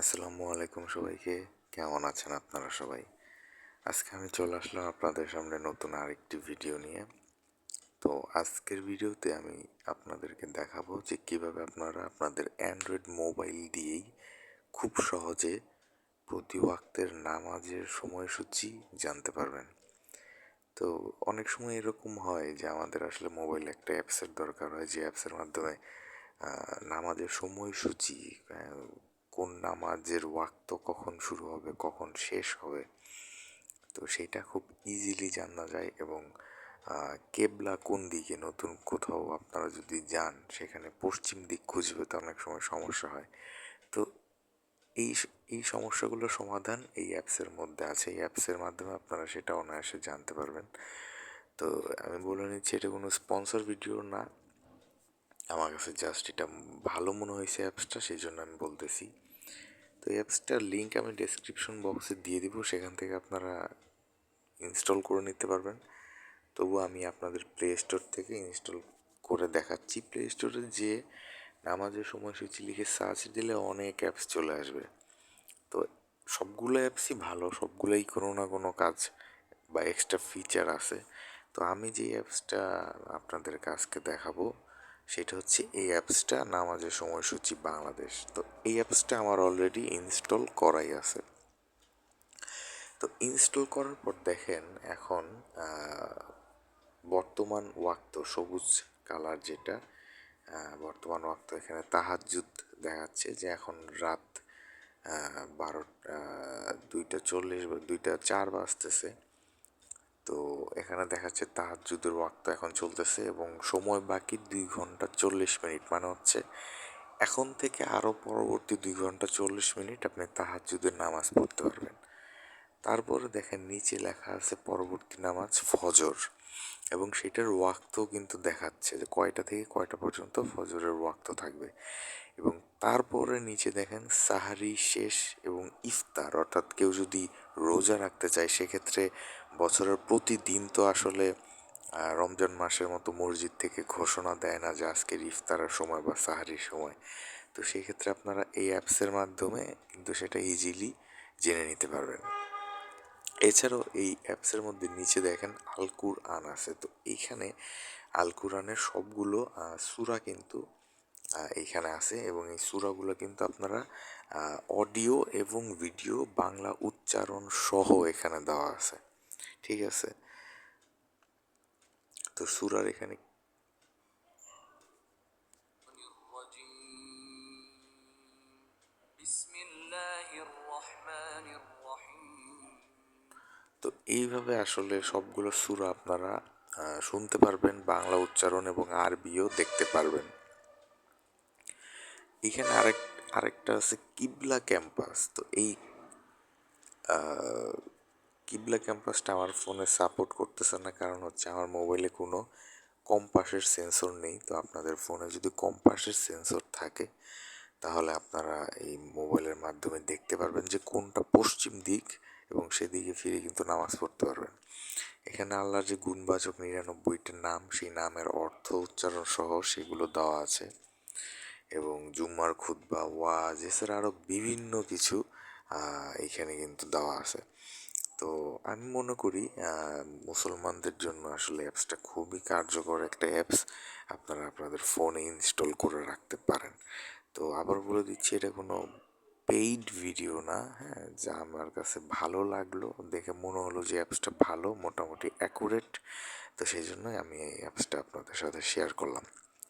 আসসালামু আলাইকুম সবাইকে। কেমন আছেন আপনারা সবাই? আজকে আমি চলে আসলাম আপনাদের সামনে নতুন আরেকটি ভিডিও নিয়ে। তো আজকের ভিডিওতে আমি আপনাদেরকে দেখাবো যে কীভাবে আপনারা আপনাদের অ্যান্ড্রয়েড মোবাইল দিয়েই খুব সহজে প্রতি ওয়াক্তের নামাজের সময়সূচি জানতে পারবেন। তো অনেক সময় এরকম হয় যে আমাদের আসলে মোবাইলে একটা অ্যাপসের দরকার হয়, যে অ্যাপসের মাধ্যমে নামাজের সময়সূচি কোন নামাজের ওয়াক্ত কখন শুরু হবে, কখন শেষ হবে, তো সেটা খুব ইজিলি জানা যায় এবং কেবলা কোন দিকে নতুন কোথাও আপনারা যদি যান, সেখানে পশ্চিম দিক খুঁজবে তো অনেক সময় সমস্যা হয়। তো এই এই সমস্যাগুলোর সমাধান এই অ্যাপসের মধ্যে আছে। এই অ্যাপসের মাধ্যমে আপনারা সেটা অনায়াসে জানতে পারবেন। তো আমি বলে নিচ্ছি, এটা কোনো স্পন্সর ভিডিও না। আমার কাছে জাস্ট এটা ভালো মনে হয়েছে অ্যাপসটা সেই জন্য আমি বলতেছি। তো এই অ্যাপসটার লিঙ্ক আমি ডেসক্রিপশন বক্সে দিয়ে দিব, সেখান থেকে আপনারা ইনস্টল করে নিতে পারবেন। তবু আমি আপনাদের প্লে স্টোর থেকে ইনস্টল করে দেখাচ্ছি। প্লে স্টোরে যে নামাজের সময়সূচি লিখে সার্চ দিলে অনেক অ্যাপস চলে আসবে। তো সবগুলো অ্যাপসই ভালো, সবগুলোই কোনো না কোনো কাজ বা এক্সট্রা ফিচার আছে। তো আমি যে অ্যাপসটা আপনাদের কাছকে দেখাবো সেটা হচ্ছে এই অ্যাপসটা নামাজের সময়সূচি বাংলাদেশ। তো এই অ্যাপসটা আমার অলরেডি ইনস্টল করাই আছে। তো ইনস্টল করার পর দেখেন এখন বর্তমান ওয়াক্ত সবুজ কালার যেটা বর্তমান ওয়াক্ত এখানে তাহাজুদ দেখাচ্ছে যে এখন রাত বারো দুইটা চল্লিশ বা দুইটা চার বাজতেছে। তো এখানে দেখাচ্ছে তাহাজুদের ওয়াক্ত এখন চলতেছে এবং সময় বাকি দুই ঘণ্টা চল্লিশ মিনিট মানে হচ্ছে এখন থেকে আরও পরবর্তী দুই ঘণ্টা চল্লিশ মিনিট আপনি তাহাজুদের নামাজ পড়তে পারবেন। তারপরে দেখেন নিচে লেখা আছে পরবর্তী নামাজ ফজর এবং সেটার ওয়াক্ত কিন্তু দেখাচ্ছে যে কয়টা থেকে কয়টা পর্যন্ত ফজরের ওয়াক্ত থাকবে এবং তারপরে নিচে দেখেন সাহারি শেষ এবং ইফতার। অর্থাৎ কেউ যদি রোজা রাখতে চায়, সেক্ষেত্রে বছরের প্রতিদিন তো আসলে রমজান মাসের মতো মসজিদ থেকে ঘোষণা দেয় না যে আজকের ইফতারের সময় বা সাহারির সময়। তো সেক্ষেত্রে আপনারা এই অ্যাপসের মাধ্যমে কিন্তু সেটা ইজিলি জেনে নিতে পারবেন। এছাড়াও এই অ্যাপসের মধ্যে নিচে দেখেন আলকুর আন আছে। তো এইখানে আলকুরানের সবগুলো সুরা কিন্তু এইখানে আছে এবং এই সুরাগুলো কিন্তু আপনারা অডিও এবং ভিডিও বাংলা উচ্চারণ সহ এখানে দেওয়া আছে। ঠিক আছে? তো সুরার এখানে তো এইভাবে আসলে সবগুলো সুরা আপনারা শুনতে পারবেন, বাংলা উচ্চারণ এবং আরবিও দেখতে পারবেন। এখানে আরেক, আরেকটা আছে কিবলা ক্যাম্পাস। তো এই কিবলা ক্যাম্পাসটা আমার ফোনে সাপোর্ট করতেছে না, কারণ হচ্ছে আমার মোবাইলে কোনো কম্পাসের সেন্সর নেই। তো আপনাদের ফোনে যদি কম্পাসের সেন্সর থাকে, তাহলে আপনারা এই মোবাইলের মাধ্যমে দেখতে পারবেন যে কোনটা পশ্চিম দিক এবং সেদিকে ফিরে কিন্তু নামাজ পড়তে পারবেন। এখানে আল্লাহর যে গুণবাচক নিরানব্বইটি নাম, সেই নামের অর্থ উচ্চারণ সহ সেগুলো দেওয়া আছে। এবং জুম্মার খুদ্া ওয়াজ, এছাড়া আরও বিভিন্ন কিছু এখানে কিন্তু দেওয়া আছে। তো আমি মনে করি মুসলমানদের জন্য আসলে অ্যাপসটা খুবই কার্যকর একটা অ্যাপস আপনারা আপনাদের ফোনে ইনস্টল করে রাখতে পারেন। তো আবার বলে দিচ্ছি, এটা কোনো পেইড ভিডিও না হ্যাঁ যা আমার কাছে ভালো লাগল। দেখে মনে হলো যে অ্যাপসটা ভালো, মোটামুটি অ্যাকুরেট তো সেই জন্যই আমি এই অ্যাপসটা আপনাদের সাথে শেয়ার করলাম।